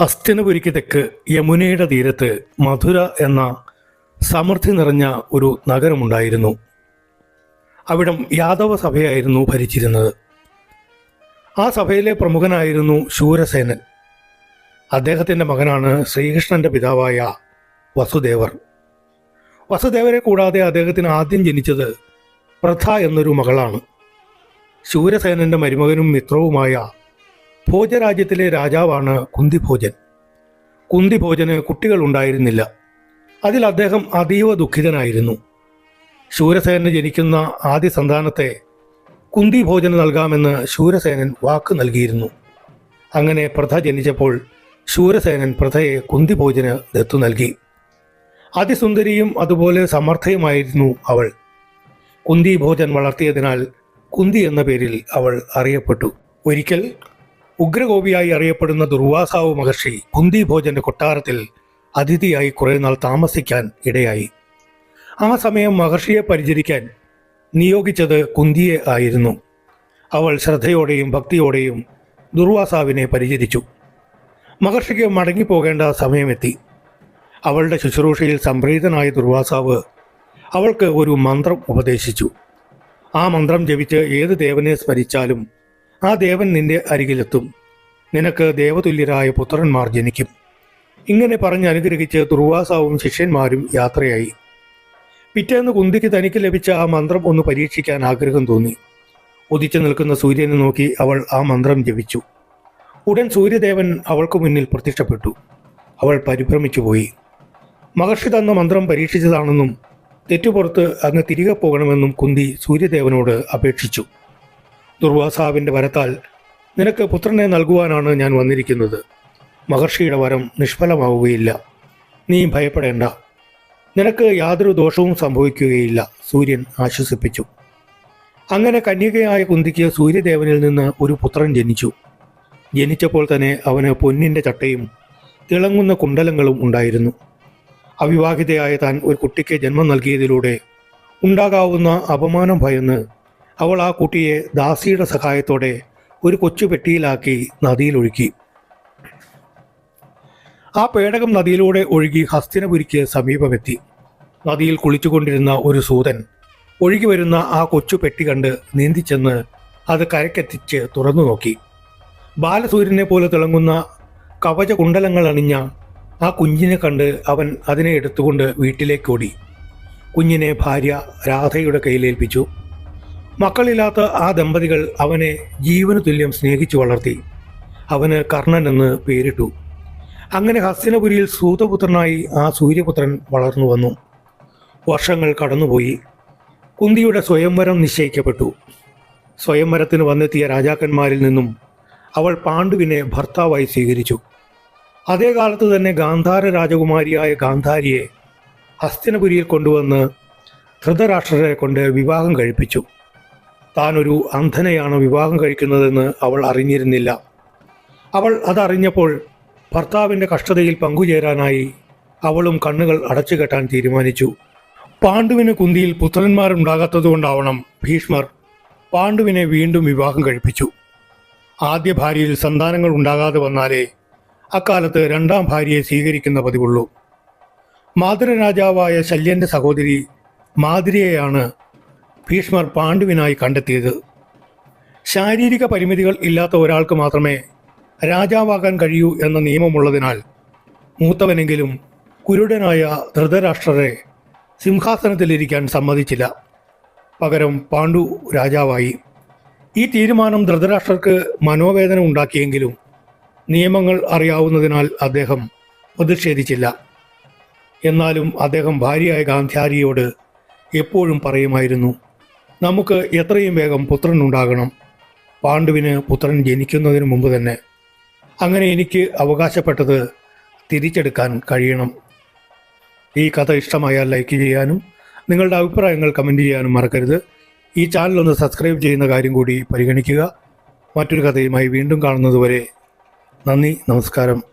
ഹസ്തിനപുരിക്ക് തെക്ക് യമുനയുടെ തീരത്ത് മധുര എന്ന സമൃദ്ധി നിറഞ്ഞ ഒരു നഗരമുണ്ടായിരുന്നു. അവിടം യാദവ സഭയായിരുന്നു ഭരിച്ചിരുന്നത്. ആ സഭയിലെ പ്രമുഖനായിരുന്നു ശൂരസേനൻ. അദ്ദേഹത്തിന്റെ മകനാണ് ശ്രീകൃഷ്ണന്റെ പിതാവായ വസുദേവർ. വസുദേവരെ കൂടാതെ അദ്ദേഹത്തിന് ആദ്യം ജനിച്ചത് പ്രഥ എന്നൊരു മകളാണ്. ശൂരസേനന്റെ മരുമകനും മിത്രവുമായ ഭോജരാജ്യത്തിലെ രാജാവാണ് കുന്തിഭോജൻ. കുന്തിഭോജന് കുട്ടികൾ ഉണ്ടായിരുന്നില്ല അതിൽ അദ്ദേഹം അതീവ ദുഃഖിതനായിരുന്നു. ശൂരസേനന് ജനിക്കുന്ന ആദ്യ സന്താനത്തെ കുന്തിഭോജന് നൽകാമെന്ന് ശൂരസേനൻ വാക്ക് നൽകിയിരുന്നു. അങ്ങനെ പ്രഥ ജനിച്ചപ്പോൾ ശൂരസേനൻ പ്രഥയെ കുന്തിഭോജന് ദത്തു നൽകി. അതിസുന്ദരിയും അതുപോലെ സമർത്ഥയുമായിരുന്നു അവൾ. കുന്തിഭോജൻ വളർത്തിയതിനാൽ കുന്തി എന്ന പേരിൽ അവൾ അറിയപ്പെട്ടു. ഒരിക്കൽ ഉഗ്രകോപിയായി അറിയപ്പെടുന്ന ദുർവാസാവ് മഹർഷി കുന്തി ഭോജന്റെ കൊട്ടാരത്തിൽ അതിഥിയായി കുറെ നാൾ താമസിക്കാൻ ഇടയായി. ആ സമയം മഹർഷിയെ പരിചരിക്കാൻ നിയോഗിച്ചത് കുന്തിയെ ആയിരുന്നു. അവൾ ശ്രദ്ധയോടെയും ഭക്തിയോടെയും ദുർവാസാവിനെ പരിചരിച്ചു. മഹർഷിക്ക് മടങ്ങിപ്പോകേണ്ട സമയമെത്തി. അവളുടെ ശുശ്രൂഷയിൽ സംപ്രീതനായ ദുർവാസാവ് അവൾക്ക് ഒരു മന്ത്രം ഉപദേശിച്ചു. ആ മന്ത്രം ജപിച്ച് ഏത് ദേവനെ സ്മരിച്ചാലും ആ ദേവൻ നിന്റെ അരികിലെത്തും. നിനക്ക് ദേവതുല്യരായ പുത്രന്മാർ ജനിക്കും. ഇങ്ങനെ പറഞ്ഞ് അനുഗ്രഹിച്ച് ദുർവാസാവും ശിഷ്യന്മാരും യാത്രയായി. പിറ്റേന്ന് കുന്തിക്ക് തനിക്ക് ലഭിച്ച ആ മന്ത്രം ഒന്ന് പരീക്ഷിക്കാൻ ആഗ്രഹം തോന്നി. ഉദിച്ചു നിൽക്കുന്ന സൂര്യനെ നോക്കി അവൾ ആ മന്ത്രം ജപിച്ചു. ഉടൻ സൂര്യദേവൻ അവൾക്ക് മുന്നിൽ പ്രത്യക്ഷപ്പെട്ടു അവൾ പരിഭ്രമിച്ചു പോയി. മഹർഷി തന്ന മന്ത്രം പരീക്ഷിച്ചതാണെന്നും തെറ്റുപുറത്ത് അങ്ങ് തിരികെ പോകണമെന്നും കുന്തി സൂര്യദേവനോട് അപേക്ഷിച്ചു. ദുർവാസാവിന്റെ വരത്താൽ നിനക്ക് പുത്രനെ നൽകുവാനാണ് ഞാൻ വന്നിരിക്കുന്നത്. മഹർഷിയുടെ വരം നിഷ്ഫലമാവുകയില്ല. നീ ഭയപ്പെടേണ്ട. നിനക്ക് യാതൊരു ദോഷവും സംഭവിക്കുകയില്ല സൂര്യൻ ആശ്വസിപ്പിച്ചു. അങ്ങനെ കന്യകയായ കുന്തിക്ക് സൂര്യദേവനിൽ നിന്ന് ഒരു പുത്രൻ ജനിച്ചു. ജനിച്ചപ്പോൾ തന്നെ അവന് പൊന്നിന്റെ ചട്ടയും തിളങ്ങുന്ന കുണ്ടലങ്ങളും ഉണ്ടായിരുന്നു. അവിവാഹിതയായ താൻ ഒരു കുട്ടിക്ക് ജന്മം നൽകിയതിലൂടെ ഉണ്ടാകാവുന്ന അപമാനം ഭയന്ന് അവൾ ആ കുട്ടിയെ ദാസിയുടെ സഹായത്തോടെ ഒരു കൊച്ചു പെട്ടിയിലാക്കി നദിയിലൊഴുക്കി ആ പേടകം നദിയിലൂടെ ഒഴുകി ഹസ്തിനപുരിക്ക് സമീപമെത്തി. നദിയിൽ കുളിച്ചുകൊണ്ടിരുന്ന ഒരു സൂതൻ ഒഴുകി വരുന്ന ആ കൊച്ചു പെട്ടി കണ്ട് നീന്തിച്ചെന്ന് അത് കരക്കെത്തിച്ച് തുറന്നു നോക്കി. ബാലസൂര്യനെ പോലെ തിളങ്ങുന്ന കവച കുണ്ടലങ്ങൾ അണിഞ്ഞ ആ കുഞ്ഞിനെ കണ്ട് അവൻ അതിനെ എടുത്തുകൊണ്ട് വീട്ടിലേക്കോടി കുഞ്ഞിനെ ഭാര്യ രാധയുടെ കയ്യിലേൽപ്പിച്ചു. മക്കളില്ലാത്ത ആ ദമ്പതികൾ അവനെ ജീവന് തുല്യം സ്നേഹിച്ചു വളർത്തി. അവന് കർണൻ എന്ന് പേരിട്ടു. അങ്ങനെ ഹസ്തിനപുരിയിൽ സൂതപുത്രനായി ആ സൂര്യപുത്രൻ വളർന്നു വന്നു. വർഷങ്ങൾ കടന്നുപോയി. കുന്തിയുടെ സ്വയംവരം നിശ്ചയിക്കപ്പെട്ടു. സ്വയംവരത്തിന് വന്നെത്തിയ രാജാക്കന്മാരിൽ നിന്നും അവൾ പാണ്ഡുവിനെ ഭർത്താവായി സ്വീകരിച്ചു. അതേ കാലത്ത് തന്നെ ഗാന്ധാര രാജകുമാരിയായ ഗാന്ധാരിയെ ഹസ്തിനപുരിയിൽ കൊണ്ടുവന്ന് ധൃതരാഷ്ട്രരെ കൊണ്ട് വിവാഹം കഴിപ്പിച്ചു. താനൊരു അന്ധനെയാണ് വിവാഹം കഴിക്കുന്നതെന്ന് അവൾ അറിഞ്ഞിരുന്നില്ല. അവൾ അതറിഞ്ഞപ്പോൾ ഭർത്താവിന്റെ കഷ്ടതയിൽ പങ്കുചേരാനായി അവളും കണ്ണുകൾ അടച്ചു കെട്ടാൻ തീരുമാനിച്ചു. പാണ്ഡുവിന് കുന്തിയിൽ പുത്രന്മാരുണ്ടാകാത്തതുകൊണ്ടാവണം ഭീഷ്മർ പാണ്ഡുവിനെ വീണ്ടും വിവാഹം കഴിപ്പിച്ചു. ആദ്യ ഭാര്യയിൽ സന്താനങ്ങൾ ഉണ്ടാകാതെ വന്നാലേ അക്കാലത്ത് രണ്ടാം ഭാര്യയെ സ്വീകരിക്കുന്ന പതിവുള്ളൂ. മാതൃരാജാവായ ശല്യന്റെ സഹോദരി മാതിരിയെയാണ് ഭീഷ്മർ പാണ്ഡുവിനായി കണ്ടെത്തിയത്. ശാരീരിക പരിമിതികൾ ഇല്ലാത്ത ഒരാൾക്ക് മാത്രമേ രാജാവാകാൻ കഴിയൂ എന്ന നിയമമുള്ളതിനാൽ മൂത്തവനെങ്കിലും കുരുടനായ ധൃതരാഷ്ട്രരെ സിംഹാസനത്തിലിരിക്കാൻ സമ്മതിച്ചില്ല. പകരം പാണ്ഡു രാജാവായി. ഈ തീരുമാനം ധൃതരാഷ്ട്രർക്ക് മനോവേദന ഉണ്ടാക്കിയെങ്കിലും നിയമങ്ങൾ അറിയാവുന്നതിനാൽ അദ്ദേഹം പ്രതിഷേധിച്ചില്ല. എന്നാലും അദ്ദേഹം ഭാര്യയായ ഗാന്ധാരിയോട് എപ്പോഴും പറയുമായിരുന്നു നമുക്ക് എത്രയും വേഗം പുത്രൻ ഉണ്ടാകണം പാണ്ഡുവിന് പുത്രൻ ജനിക്കുന്നതിന് മുമ്പ് തന്നെ അങ്ങനെ എനിക്ക് അവകാശപ്പെട്ടത് തിരിച്ചെടുക്കാൻ കഴിയണം. ഈ കഥ ഇഷ്ടമായാൽ ലൈക്ക് ചെയ്യാനും നിങ്ങളുടെ അഭിപ്രായങ്ങൾ കമന്റ് ചെയ്യാനും മറക്കരുത്. ഈ ചാനൽ ഒന്ന് സബ്സ്ക്രൈബ് ചെയ്യുന്ന കാര്യം കൂടി പരിഗണിക്കുക. മറ്റൊരു കഥയുമായി വീണ്ടും കാണുന്നതുവരെ നന്ദി നമസ്കാരം.